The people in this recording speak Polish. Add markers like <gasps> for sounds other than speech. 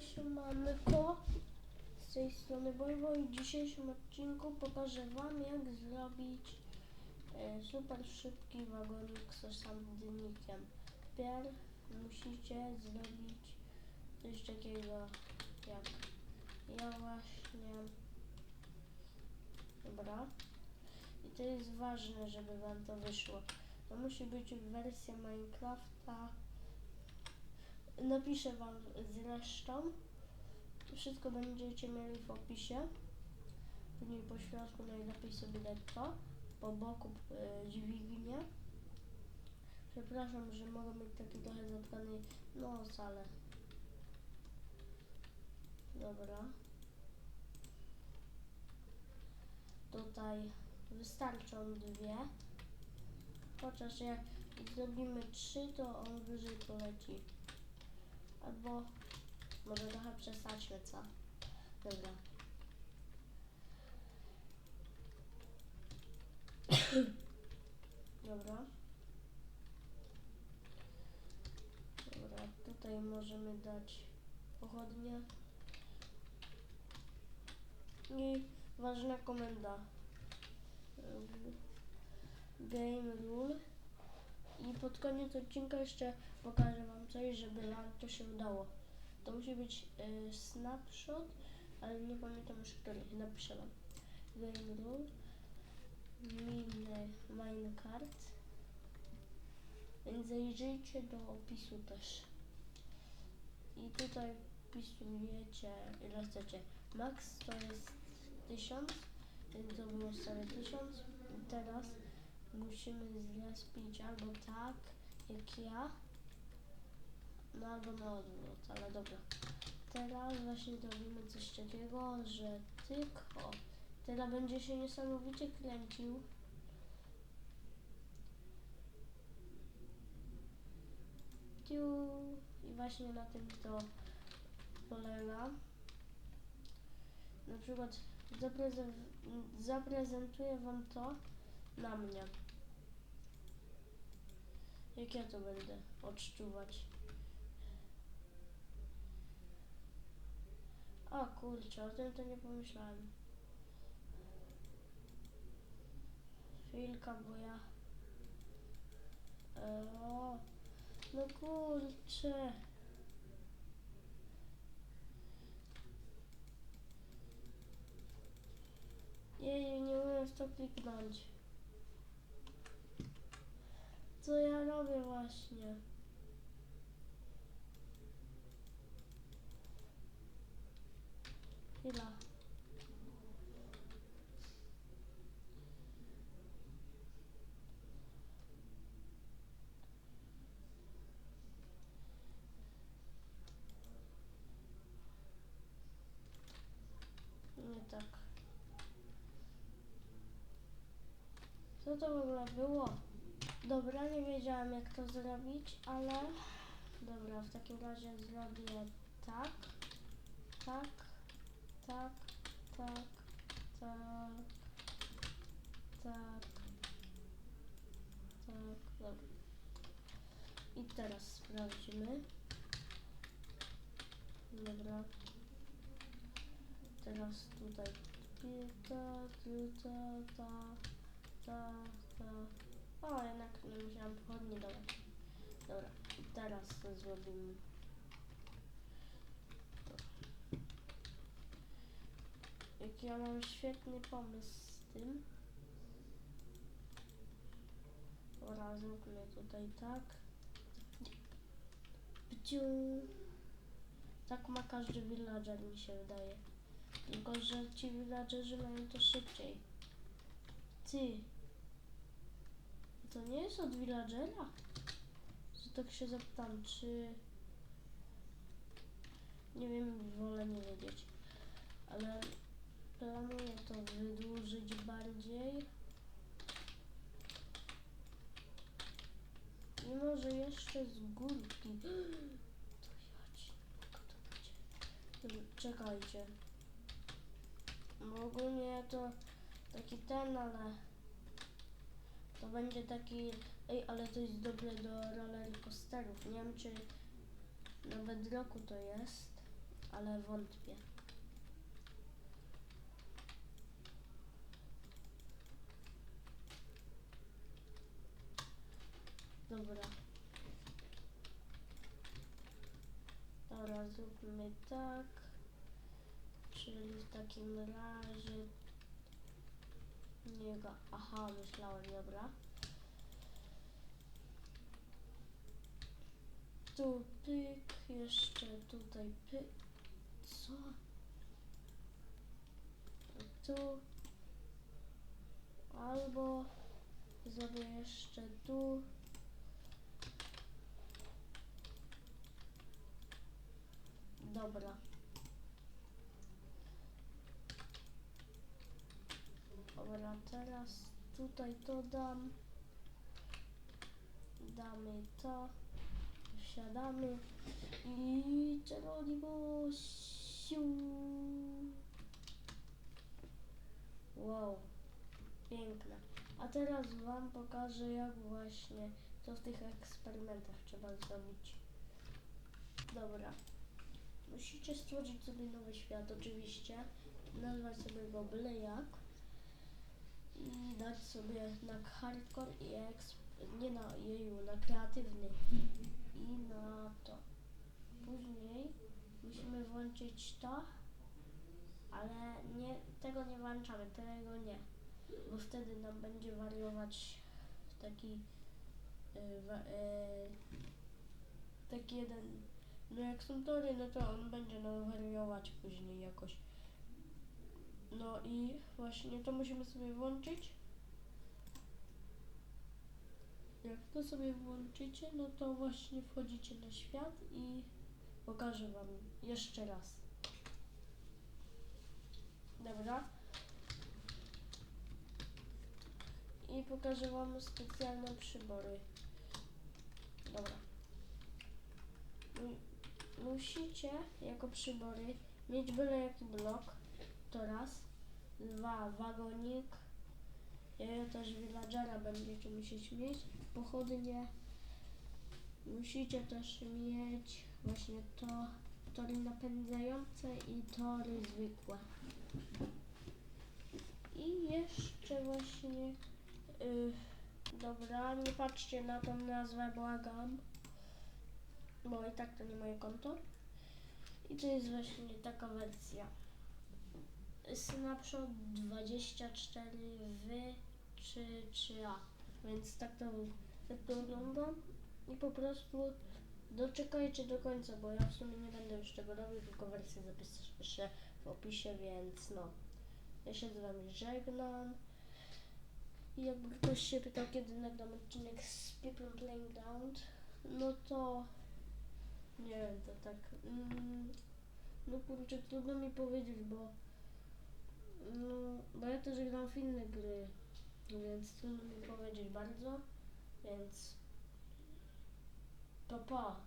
Siemanko. Z tej strony Wojwo i w dzisiejszym odcinku pokażę Wam jak zrobić e, super szybki wagonik z osandnikiem. Pierw musicie zrobić coś takiego jak ja właśnie. Dobra. I to jest ważne, żeby Wam to wyszło. To musi być wersja Minecrafta Napiszę Wam zresztą. Wszystko będziecie mieli w opisie. Później po środku najlepiej sobie dać. Po boku e, dźwignię. Przepraszam, że mogę mieć taki trochę zatkany nos, ale... Dobra. Tutaj wystarczą dwie. Chociaż jak zrobimy trzy, to on wyżej poleci. Albo może trochę przesadźmy, co? Dobra. <coughs> Dobra. Dobra, tutaj możemy dać pochodnie. I ważna komenda. Game rule. I pod koniec odcinka jeszcze pokażę Wam coś, żeby Wam to się udało. To musi być y, snapshot, ale nie pamiętam już który. Napiszę Wam. Game rule. Minecart. Więc zajrzyjcie do opisu też. I tutaj wpisujecie ile chcecie. Max to jest 1000, więc to było sobie 1000. I teraz musimy zrespić albo tak, jak ja, no albo na odwrót, ale dobra. Teraz właśnie robimy coś takiego, że tyk, o, teraz będzie się niesamowicie kręcił. I właśnie na tym to polega. Na przykład zaprezen- zaprezentuję Wam to na mnie. Jak ja to będę odczuwać? O kurczę, o tym to nie pomyślałem. Chwilka, bo ja... O, no kurczę. Jej, nie umiem w to kliknąć. Co ja robię właśnie? Chwila. Nie tak. Co to w ogóle było? Dobra, nie wiedziałam jak to zrobić, ale dobra, w takim razie zrobię tak, tak, tak, tak, tak, tak, tak, dobra. I teraz sprawdzimy. Dobra. Teraz tutaj ta, ta, ta, ta. O, jednak nie musiałam pochodnie dawać. Dobra, teraz to zrobimy. Jaki ja mam świetny pomysł z tym. Dobra, zróbmy tutaj tak. Bciu. Tak ma każdy villager mi się wydaje. Tylko, że ci villagerzy mają to szybciej. Ty. To nie jest od villagera? Że tak się zapytam, czy... Nie wiem, wolę nie wiedzieć. Ale planuję to wydłużyć bardziej. I może jeszcze z górki. <gasps> To ja ci mogę to będzie. Czekajcie. Bo ogólnie to taki ten, ale to będzie taki. Ej, ale to jest dobre do roller coasterów. Nie wiem czy na bedroku to jest. ale wątpię. Dobra. Dobra, zróbmy tak. Czyli w takim razie nie. Aha, myślałem, dobra. Tu pyk, jeszcze tutaj pyk. Co? Tu. Albo zrobię jeszcze tu. Dobra. Dobra, teraz tutaj to dam. Damy to. Wsiadamy. I Geronimo siu. Wow. Piękne. A teraz wam pokażę jak właśnie to w tych eksperymentach trzeba zrobić. Dobra. Musicie stworzyć sobie nowy świat oczywiście. Nazwać sobie go byle jak. I dać sobie na hardcore i exp- nie na jeju, na kreatywny i na to. Później musimy włączyć to, ale nie, tego nie włączamy, tego nie, bo wtedy nam będzie wariować taki y, wa, y, taki jeden, no jak są tory, no to on będzie nam wariować później jakoś. No i właśnie to musimy sobie włączyć. Jak to sobie włączycie, no to właśnie wchodzicie na świat i pokażę Wam jeszcze raz. Dobra. I pokażę Wam specjalne przybory. Dobra. Mu- Musicie jako przybory mieć byle jaki blok. To raz. Dwa, wagonik. E, też villagera będziecie musieć mieć. Pochodnie. Musicie też mieć właśnie to tory napędzające i tory zwykłe. I jeszcze właśnie y, dobra, nie patrzcie na tą nazwę, błagam. Bo i tak to nie moje konto. I to jest właśnie taka wersja. Snapshot 24 w 3 3a. Więc tak to, tak to. I po prostu doczekajcie do końca, bo ja w sumie nie będę już tego robił, tylko wersję zapiszę w opisie, więc no. Ja się z wami żegnam. I jakby ktoś się pytał, kiedy nagram odcinek z People Playing Ground, no to nie wiem, to tak. Mm, no kurczę, trudno mi powiedzieć, bo no, bo ja też gram w inne gry, więc trudno mi powiedzieć bardzo, więc to pa.